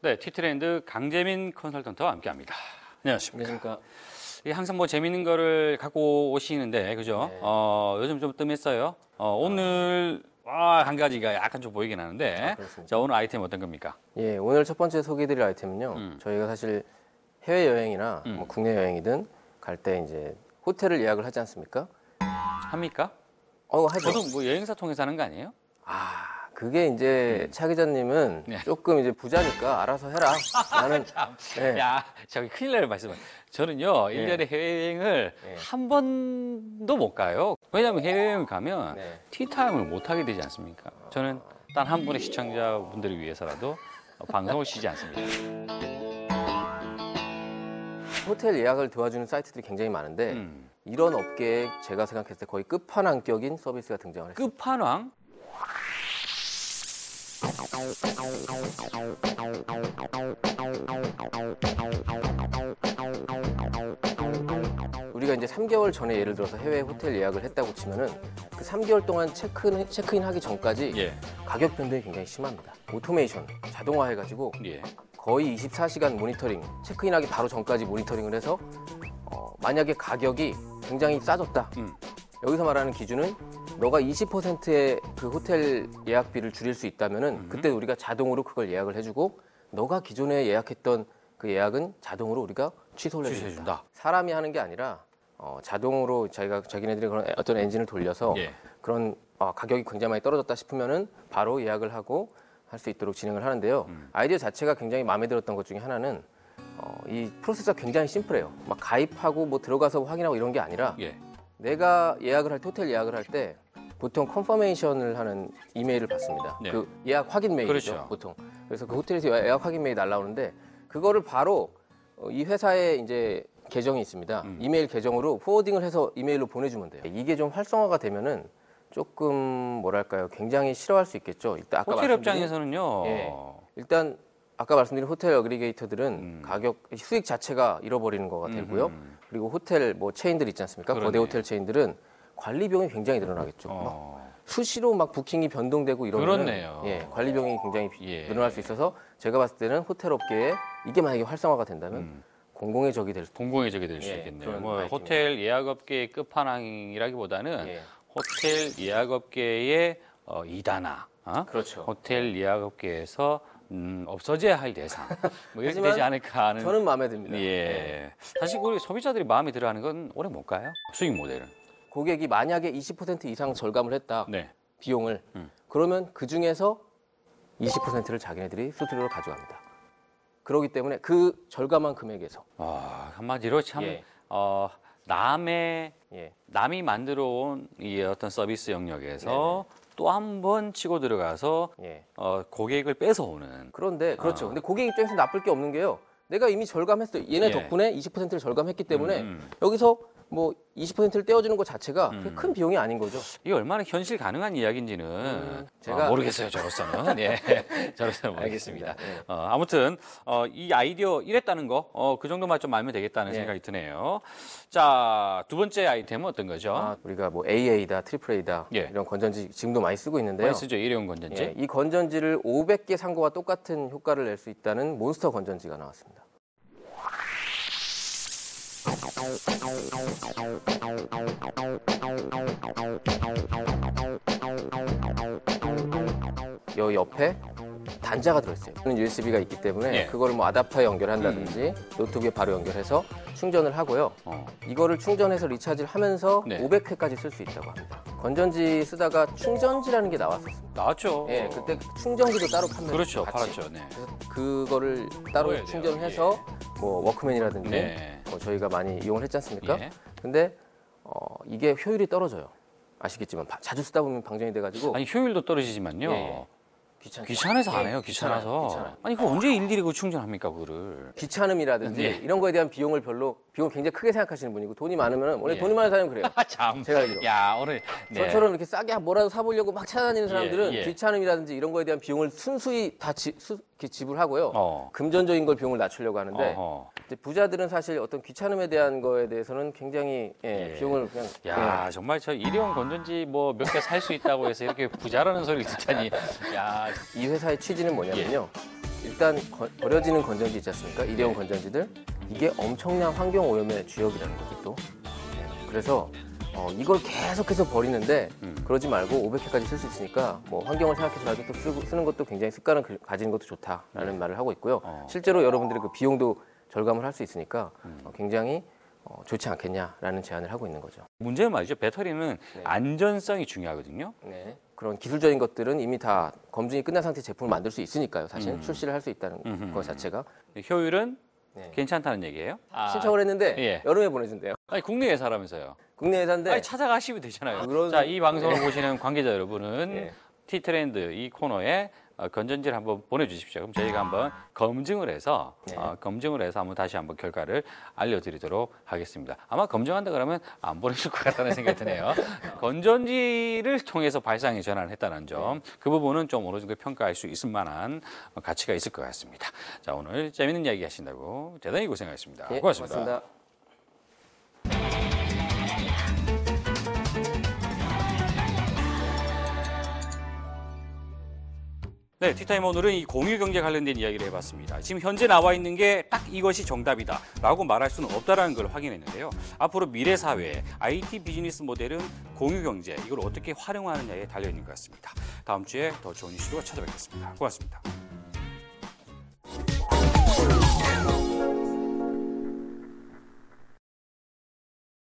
네, 티트렌드 강재민 컨설턴트와 함께합니다. 안녕하십니까. 안녕하십니까. 이 항상 뭐 재밌는 거를 갖고 오시는데 그죠? 네. 어, 요즘 좀 뜸했어요. 어, 오늘 아, 한 가지가 약간 좀 보이긴 하는데 그렇습니다. 자 오늘 아이템 어떤 겁니까? 예, 오늘 첫 번째 소개해드릴 아이템은요. 음. 저희가 사실 해외 여행이나 음. 뭐 국내 여행이든 갈 때 이제 호텔을 예약을 하지 않습니까? 합니까? 어, 하죠. 저도 뭐 여행사 통해서 하는 거 아니에요? 아, 그게 이제 차 기자님은 음. 네. 조금 이제 부자니까 알아서 해라. 나는 네. 야, 저기 큰일 날 말씀을. 저는요, 일년에 해외여행을 네. 한 번도 못 가요. 왜냐하면 해외여행 가면 네. 티타임을 못 하게 되지 않습니까? 저는 단 한 분의 시청자분들을 위해서라도 어, 방송을 쉬지 않습니다. 호텔 예약을 도와주는 사이트들이 굉장히 많은데 음. 이런 업계에 제가 생각했을 때 거의 끝판왕격인 서비스가 등장을 했어요. 끝판왕? 우리가 이제 3개월 전에 예를 들어서 해외 호텔 예약을 했다고 치면은 그 3개월 동안 체크인, 체크인 하기 전까지 예. 가격 변동이 굉장히 심합니다. 오토메이션, 자동화 해가지고 예. 거의 24시간 모니터링, 체크인하기 바로 전까지 모니터링을 해서 어, 만약에 가격이 굉장히 싸졌다. 음. 여기서 말하는 기준은 너가 20%의 그 호텔 예약비를 줄일 수 있다면은 음. 그때 우리가 자동으로 그걸 예약을 해주고 너가 기존에 예약했던 그 예약은 자동으로 우리가 취소를 해준다. 사람이 하는 게 아니라 어, 자동으로 자기가 자기네들이 그런 어떤 엔진을 돌려서 예. 그런 어, 가격이 굉장히 많이 떨어졌다 싶으면은 바로 예약을 하고 할 수 있도록 진행을 하는데요. 음. 아이디어 자체가 굉장히 마음에 들었던 것 중에 하나는 어, 이 프로세스가 굉장히 심플해요. 막 가입하고 뭐 들어가서 확인하고 이런 게 아니라 예. 내가 예약을 할 때, 호텔 예약을 할 때 보통 컨퍼메이션을 하는 이메일을 받습니다. 네. 그 예약 확인 메일이죠, 그렇죠. 보통. 그래서 그 호텔에서 예약 확인 메일 날라오는데 그거를 바로 어, 이 회사에 이제 계정이 있습니다. 음. 이메일 계정으로 포워딩을 해서 이메일로 보내주면 돼요. 이게 좀 활성화가 되면은 조금 뭐랄까요, 굉장히 싫어할 수 있겠죠. 이따 아까 호텔 입장에서는요. 예. 일단 아까 말씀드린 호텔 어그리게이터들은 음. 가격 수익 자체가 잃어버리는 거가 되고요. 음. 그리고 호텔 뭐 체인들 있지 않습니까? 그러네. 거대 호텔 체인들은 관리 비용이 굉장히 늘어나겠죠. 막 어. 수시로 막 부킹이 변동되고 이러면. 예, 관리 비용이 굉장히 예. 늘어날 수 있어서 제가 봤을 때는 호텔 업계에 이게 만약에 활성화가 된다면 음. 공공의 적이 될 수도 공공의 적이 될수 예, 있겠네요. 뭐. 호텔 예약업계의 끝판왕이라기보다는 예. 호텔 예약업계의 어, 이다나, 어? 그렇죠. 호텔 예약업계에서 음, 없어져야 할 대상, 뭐 이렇게 되지 않을까 하는. 저는 마음에 듭니다. 예. 사실 우리 소비자들이 마음에 들어하는 건 오래 못 가요. 수익 모델은. 고객이 만약에 20% 이상 절감을 했다. 네. 비용을 음. 그러면 그 중에서 20%를 자기네들이 수수료로 가져갑니다. 그렇기 때문에 그 절감한 금액에서 아, 한마디로 참 예. 어, 남의 예, 남이 만들어 온 이 어떤 서비스 영역에서 또 한 번 치고 들어가서 예. 어, 고객을 뺏어오는 그런데 그렇죠. 아. 근데 고객 입장에서 나쁠 게 없는 게요. 내가 이미 절감했어. 얘네 예. 덕분에 20%를 절감했기 때문에 음. 여기서 뭐 20%를 떼어주는 것 자체가 음. 큰 비용이 아닌 거죠. 이게 얼마나 현실 가능한 이야기인지는 음, 제가 제가- 모르겠어요 저로서는 예 저로서는 모르겠습니다. 알겠습니다. 예. 어, 아무튼 어, 이 아이디어 이랬다는 거 어, 그 정도만 좀 알면 되겠다는 예. 생각이 드네요. 자 두 번째 아이템은 어떤 거죠? 아, 우리가 뭐 AA다, 트리플 A다 예. 이런 건전지 지금도 많이 쓰고 있는데요. 많이 쓰죠 일회용 건전지. 예, 이 건전지를 500개 산 거와 똑같은 효과를 낼 수 있다는 몬스터 건전지가 나왔습니다. 여 옆에 단자가 들어있어요. USB가 있기 때문에 예. 그걸 뭐 아답터에 연결한다든지 노트북에 바로 연결해서 충전을 하고요. 어. 이거를 충전해서 리차지를 하면서 네. 500회까지 쓸 수 있다고 합니다. 건전지 쓰다가 충전지라는 게 나왔었습니다. 나왔죠. 예, 그때 충전기도 따로 판매. 그렇죠 팔았죠. 네. 그래서 그거를 따로 먹어야 돼요. 충전을 해서 뭐 워크맨이라든지 네. 뭐 저희가 많이 이용을 했지 않습니까? 예. 근데 어, 이게 효율이 떨어져요. 아시겠지만 바- 자주 쓰다 보면 방전이 돼가지고 아니 효율도 떨어지지만요. 예, 귀찮죠. 귀찮아서 안 예, 해요. 귀찮아서. 귀찮아요. 귀찮아요. 아니 그 언제 일일이 그 충전합니까 그거를? 귀찮음이라든지 네. 이런 거에 대한 비용을 별로 비용 굉장히 크게 생각하시는 분이고 돈이 많으면 원래 예. 돈이 많은 사람은 그래요. 아 참. 제가 알기로. 야 오늘 네. 저처럼 이렇게 싸게 뭐라도 사보려고 막 찾아다니는 사람들은 예. 귀찮음이라든지 이런 거에 대한 비용을 순수히 다 지, 수, 지불하고요. 어. 금전적인 걸 비용을 낮추려고 하는데 어허. 이제 부자들은 사실 어떤 귀찮음에 대한 거에 대해서는 굉장히 예, 예. 비용을 그냥 야 정말 저 일회용 건전지 뭐 몇 개 살 수 있다고 해서 이렇게 부자라는 소리를 듣다니 야 예. 이 회사의 취지는 뭐냐면요. 일단 거- 버려지는 건전지 있지 않습니까? 일회용 건전지들 이게 엄청난 환경 오염의 주역이라는 거죠 또. 네, 그래서 어, 이걸 계속해서 버리는데 음. 그러지 말고 500회까지 쓸 수 있으니까 뭐 환경을 생각해서라도 또 쓰고, 쓰는 것도 굉장히 습관을 그- 가지는 것도 좋다라는 말을 하고 있고요. 어. 실제로 여러분들이 그 비용도 절감을 할 수 있으니까 음. 어, 굉장히 어, 좋지 않겠냐라는 제안을 하고 있는 거죠. 문제는 말이죠. 배터리는 네. 안전성이 중요하거든요. 네. 그런 기술적인 것들은 이미 다 검증이 끝난 상태 제품을 만들 수 있으니까요. 사실 음. 출시를 할 수 있다는. 것 자체가 효율은 네. 괜찮다는 얘기예요. 아, 신청을 했는데 예. 여름에 보내준대요. 아니 국내 회사라면서요. 국내 회사인데 아니 찾아가시면 되잖아요. 그런- 자, 이 방송을 보시는 관계자 여러분은 예. 티트렌드 이 코너에 어, 건전지를 한번 보내주십시오. 그럼 저희가 한번 검증을 해서 네. 어, 검증을 해서 한번 다시 한번 결과를 알려드리도록 하겠습니다. 아마 검증한다 그러면 안 보내줄 것 같다는 생각이 드네요. 건전지를 통해서 발상의 전환을 했다는 점, 그 부분은 좀 어느 정도 평가할 수 있을 만한 어, 가치가 있을 것 같습니다. 자, 오늘 재밌는 이야기 하신다고 대단히 고생하셨습니다. 예, 고맙습니다. 고맙습니다. 네, 티타임 오늘은 이 공유 경제 관련된 이야기를 해봤습니다. 지금 현재 나와 있는 게 딱 이것이 정답이다라고 말할 수는 없다라는 걸 확인했는데요. 앞으로 미래 사회 IT 비즈니스 모델은 공유 경제 이걸 어떻게 활용하느냐에 달려 있는 것 같습니다. 다음 주에 더 좋은 이슈로 찾아뵙겠습니다. 고맙습니다.